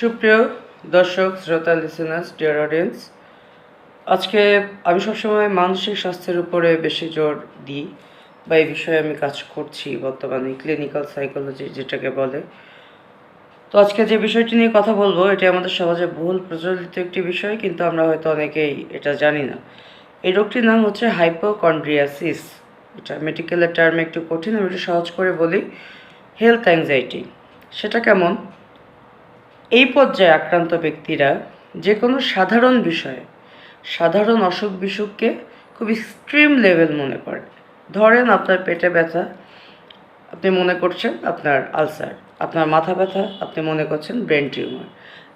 সুপ্রিয় দর্শক, শ্রোতা লিসেনার্স ডিয়ার অডিয়েন্স আজকে আমি সবসময় মানসিক স্বাস্থ্যের উপরে বেশি জোর দিই বা এই বিষয়ে আমি কাজ করছি বর্তমানে ক্লিনিক্যাল সাইকোলজি যেটাকে বলে। তো আজকে যে বিষয়টি নিয়ে কথা বলব, এটি আমাদের সমাজে বহুল প্রচলিত একটি বিষয়, কিন্তু আমরা হয়তো অনেকেই এটা জানি না। এই রোগটির নাম হচ্ছে হাইপোকন্ড্রিয়াসিস এটা মেডিকেলের টার্মে একটু কঠিন, আমি একটু সহজ করে বলি। হেলথ অ্যাংজাইটি সেটা কেমন? এই পর্যায়ে আক্রান্ত ব্যক্তিরা যে কোনো সাধারণ বিষয়ে, সাধারণ অসুখ বিসুখকে খুব এক্সট্রিম লেভেল মনে করে। ধরেন আপনার পেটে ব্যথা, আপনি মনে করছেন আপনার আলসার, আপনার মাথা ব্যথা, আপনি মনে করছেন ব্রেন টিউমার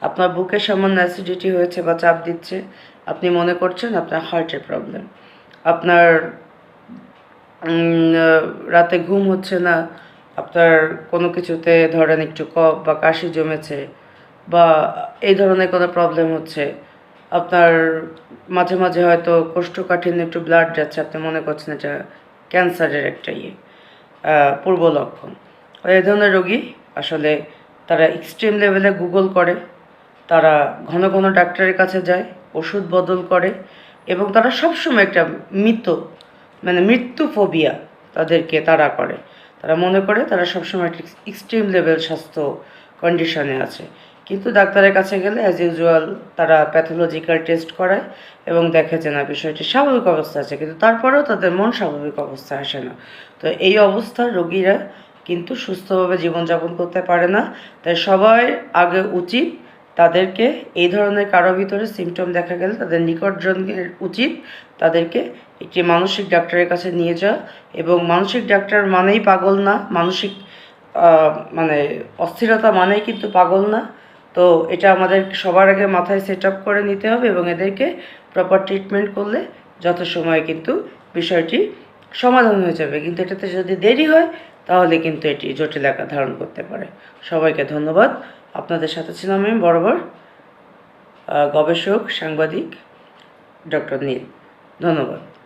আপনার বুকে সামান্য অ্যাসিডিটি হয়েছে বা চাপ দিচ্ছে, আপনি মনে করছেন আপনার হার্টের প্রবলেম আপনার রাতে ঘুম হচ্ছে না, আপনার কোনো কিছুতে ধরেন একটু কফ বা কাশি জমেছে বা এই ধরনের কোনো প্রবলেম হচ্ছে। আপনার মাঝে মাঝে হয়তো কোষ্ঠকাঠিন্য একটু ব্লাড যাচ্ছে, আপনি মনে করছেন এটা ক্যান্সারের একটা ইয়ে পূর্ব লক্ষণ। এই ধরনের রোগী আসলে তারা এক্সট্রিম লেভেলে গুগল করে, তারা ঘন ঘন ডাক্তারের কাছে যায়, ওষুধ বদল করে এবং তারা সবসময় একটা মৃত মানে মৃত্যু ফোবিয়া তাদেরকে তারা করে। তারা মনে করে তারা সবসময় একটা এক্সট্রিম লেভেল স্বাস্থ্য কন্ডিশনে আছে। কিন্তু ডাক্তারের কাছে গেলে অ্যাজ ইউজুয়াল তারা প্যাথোলজিক্যাল টেস্ট করায় এবং দেখে যে না, বিষয়টি স্বাভাবিক অবস্থা আছে, কিন্তু তারপরেও তাদের মন স্বাভাবিক অবস্থায় আসে না। তো এই অবস্থার রোগীরা কিন্তু সুস্থভাবে জীবনযাপন করতে পারে না। তাই সবার আগে উচিত তাদেরকে এই ধরনের কারও ভিতরে সিমটম দেখা গেলে তাদের নিকটজনের উচিত তাদেরকে একটি মানসিক ডাক্তারের কাছে নিয়ে যাওয়া এবং মানসিক ডাক্তার মানেই পাগল না, মানসিক মানে অস্থিরতা মানেই কিন্তু পাগল না। তো এটা আমাদের সবার আগে মাথায় সেট আপ করে নিতে হবে এবং এদেরকে প্রপার ট্রিটমেন্ট করলে যথাসময়ে কিন্তু বিষয়টি সমাধান হয়ে যাবে। কিন্তু এটাতে যদি দেরি হয়, তাহলে কিন্তু এটি জটিল আকার ধারণ করতে পারে। সবাইকে ধন্যবাদ। আপনাদের সাথে ছিলাম আমি বরাবর গবেষক, সাংবাদিক, ডক্টর নীল। ধন্যবাদ।